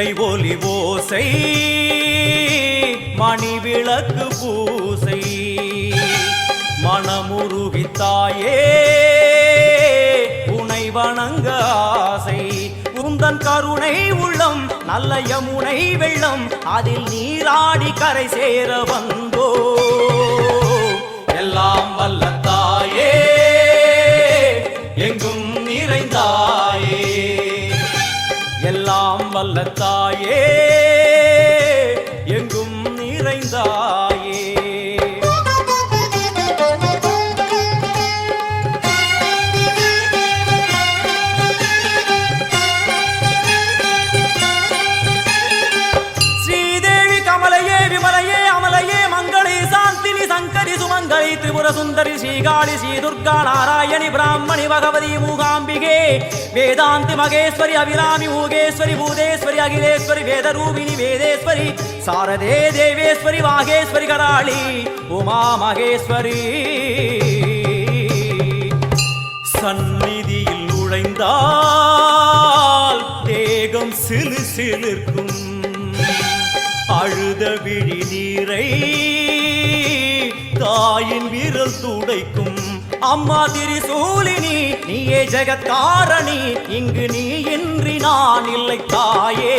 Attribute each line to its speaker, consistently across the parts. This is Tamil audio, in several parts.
Speaker 1: உடுக்கை ஒலி ஓசை மணி விளக்கு பூசை. மனமுருவித்தாயே தாயே உனை வணங்க ஆசை. உந்தன் கருணை உள்ளம் நல்ல யமுனை வெள்ளம் அதில் நீராடி கரை சேர வந்தோ. எல்லாம் வல்ல எல்லாம் வல்ல தாயே. சங்கரி திரிபுர சுந்தரி ஸ்ரீகாளி ஸ்ரீ துர்கா நாராயணி பிராமணி பகவதி மூகாம்பிகே. வேதாந்தி மகேஸ்வரி அபிராமி மூகேஸ்வரி பூதேஸ்வரி அகிலேஸ்வரி வேதரூபிணி வேதேஸ்வரி சாரதே தேவேஸ்வரி வாகேஸ்வரி கராளி உமா மகேஸ்வரி. சந்நிதியில் நுழைந்தால் தேகம் சிலு சிலிருக்கும். அழுத விழி நீரை தாயின் வீரல் துடைக்கும். அம்மா திரிசூலினி நீயே ஜெகத்காரணி இங்கு நீ இன்றி நான் இல்லை தாயே.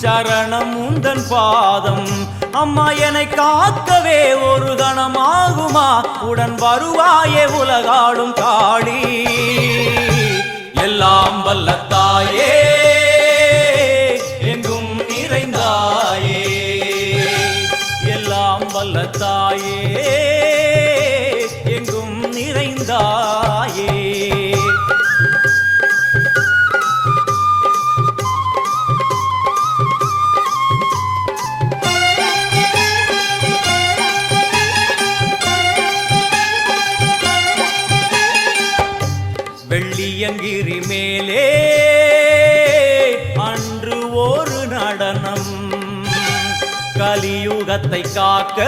Speaker 1: சரணம் உந்தன் பாதம். அம்மா என்னை காக்கவே ஒரு கணமாகுமா? உடன் வருவாயே உலகாடும் காளி. எல்லாம் வல்லத்தாயே வெள்ளியங்கிரி மேலே அன்று ஒரு நடனம். கலியுகத்தை காக்க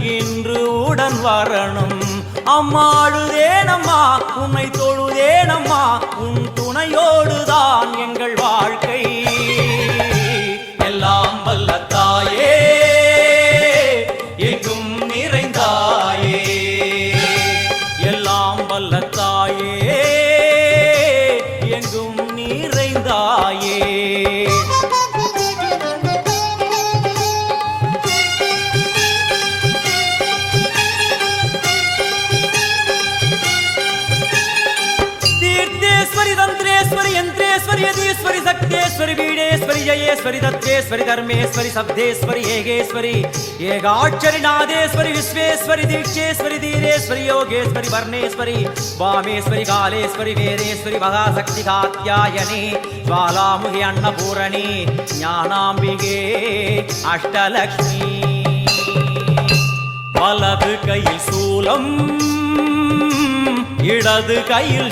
Speaker 1: இன்று உடன் வரணும். அம்மாழுதேனம்மா உன்னை தொழுதேனம்மா உன் துணையோடுதான் எங்கள் வாழ்க்கை. எல்லாம் வல்லத்தாயே வல்ல தாயே எங்கும் நிறைந்தாயே. தீர்த்தேஸ்வரி தந்த तन्त्रेश्वरि यन्त्रेश्वरि यदीश्वरि शक्तेश्वरि बीडेश्वरि जयेश्वरि दत्तेश्वरि धर्मेश्वरि शब्देश्वरि येगेश्वरि येगाक्षरि नादेश्वरि विश्वेश्वरि दीक्षेश्वरि धीरेश्वरि योगेश्वरि वर्णेश्वरि वामेश्वरि कालेश्वरि वीरेश्वरि महाशक्ति कात्यायनि ज्वालामुखि अन्नपूरणि ज्ञानाम्बिके अष्टलक्ष्मी வலது கையில் சூலம் இடது கையில்